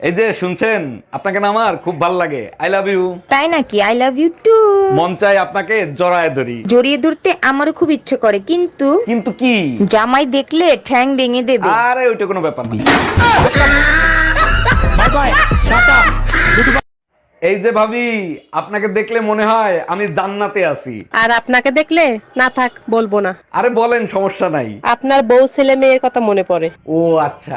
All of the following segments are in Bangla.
এই যে শুনছেন আপনাকে না আমার খুব ভালো লাগে। আই লাভ ইউ তাই নাকি? আই লাভ ইউ টু মন চাই আপনাকে জড়ায় ধরি। জড়িয়ে ধরতে আমারও খুব ইচ্ছে করে কিন্তু কিন্তু কি? জামাই দেখলে ঠ্যাং ভেঙে দেবে। আরে ওইটা কোনো ব্যাপার না। এই যে ভাবি আপনাকে দেখলে মনে হয় আমি জান্নাতে আছি। আর আপনাকে দেখলে না থাক বলব না। আরে বলেন সমস্যা নাই। আপনার বউ ছেলে মেয়ের কথা মনে পড়ে। ও আচ্ছা।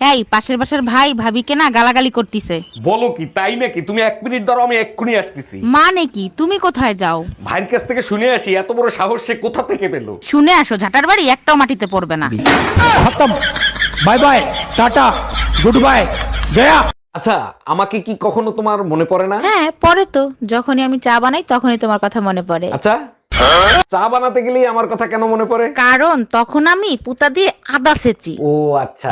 এই পাশের বাসার ভাই ভাবিকে না গালাগালি করতিছে। বলো কি তাই নাকি তুমি এক মিনিট ধরো আমি এক্ষুনি আসতেছি। মানে কি? তুমি কোথায় যাও? ভাইয়ের কাছ থেকে শুনে আসি এত বড় সাহস সে কোথা থেকে পেল? শুনে আসো ঝাটার বাড়ি একটাও মাটিতে পড়বে না। খতম। Bye bye tata good bye গয়া। আচ্ছা আমাকে কি কখনো তোমার মনে পড়ে না? হ্যাঁ পড়ে তো। যখনই আমি চা বানাই তখনই তোমার কথা মনে পড়ে। আচ্ছা? চা বানাতে গেলেই আমার কথা কেন মনে পড়ে? কারণ তখন আমি পুতা দিয়ে আদা সেচি। ও আচ্ছা।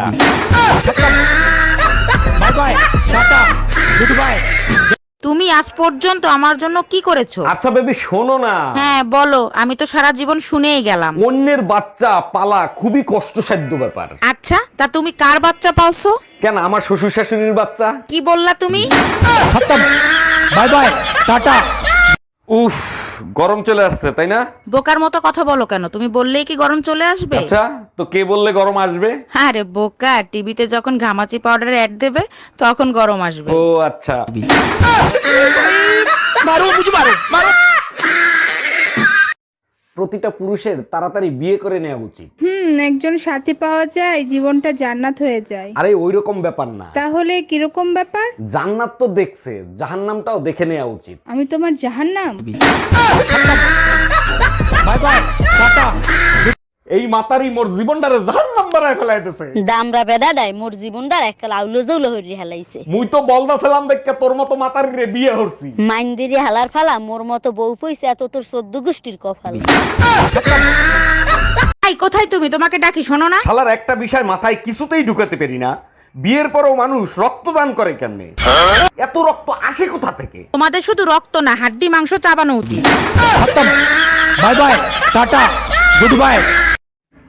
তুমি আজ পর্যন্ত আমার জন্য কি করেছ? আচ্ছা বেবি শোনো না। হ্যাঁ বলো আমি তো সারা জীবন শুনেই গেলাম। অন্যের বাচ্চা পালা খুবই কষ্টসাধ্য ব্যাপার। আচ্ছা তা তুমি কার বাচ্চা পালছো? কেন আমার শ্বশুর শাশুড়ির বাচ্চা? কি বললা তুমি? বাই বাই টাটা উফ গরম চলে আসছে তাই না? বোকার মতো কথা বলো কেন? তুমি বললেই কি গরম চলে আসবে? আচ্ছা তো কে বললে গরম আসবে? হ্যাঁ রে বোকা টিভিতে যখন ঘামাচি পাউডার অ্যাড দেবে তখন গরম আসবে। ও আচ্ছা। মারো বুঝি মারো মারো। প্রতিটা পুরুষের তাড়াতাড়ি বিয়ে করে নেওয়া উচিত। হুম একজন সাথী পাওয়া যায় জীবনটা জান্নাত হয়ে যায়। আরে ওই রকম ব্যাপার না। তাহলে কি রকম ব্যাপার? জান্নাত তো দেখছে জাহান্নামটাও দেখে নেওয়া উচিত। আমি তোমার জাহান্নাম? এই মাতারি মোর জীবনটারে জাহান্নাম ফেলাইতেছে। দামরা বেদা দেয় মোর জীবনটার একটা লাউলো জৌলো হইরি হেলাইছে। মুই তো বলদা ছিলাম দেখকে তোর মতো মাতারি রে বিয়ে হরছি। মাইন্দিরি হালার ফালা মোর মতো বউ পয়সা এত তোর সদ্য গোষ্ঠীর কফাল এই কোথায় তুমি? তোমাকে ডাকি শোনো না। শালার একটা বিষয় মাথায় কিছুতেই ঢুকাতে পারি না। বিয়ের পরও মানুষ রক্তদান করে কেমনে? এত রক্ত আসে কোথা থেকে? তোমাদের শুধু রক্ত না হাড্ডি মাংস চাবানো উচিত। Bye bye tata goodbye.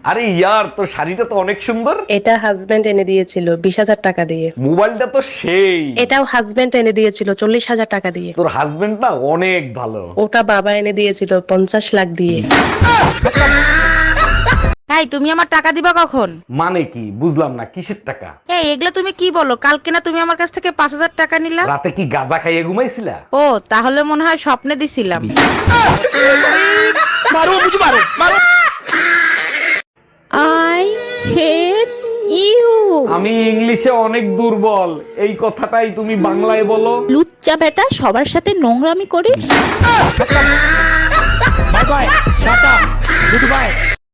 আরে ইয়ার তো শাড়িটা তো অনেক সুন্দর। এটা হাজবেন্ড এনে দিয়েছিল বিশ হাজার টাকা দিয়ে। মোবাইলটা তো সেই। এটাও হাজবেন্ড এনে দিয়েছিল চল্লিশ হাজার টাকা দিয়ে। তোর হাজবেন্ড না অনেক ভালো। ওটা বাবা এনে দিয়েছিল পঞ্চাশ লাখ দিয়ে। ভাই তুমি আমার টাকা দিবা কখন? মানে কি? বুঝলাম না কিসের টাকা? এই এগুলা তুমি কি বলো? কালকে না তুমি আমার কাছ থেকে পাঁচ হাজার টাকা নিলা? রাতে কি গাঁজা খাইয়ে ঘুমাইছিলা? ও তাহলে মনে হয় স্বপ্নে দিছিলাম। I hate you. আমি ইংলিশে অনেক দুর্বল। এই কথাটাই তুমি বাংলায় বলো। লুচ্চা বেটা সবার সাথে নোংরামি করিস? Bye bye tata goodbye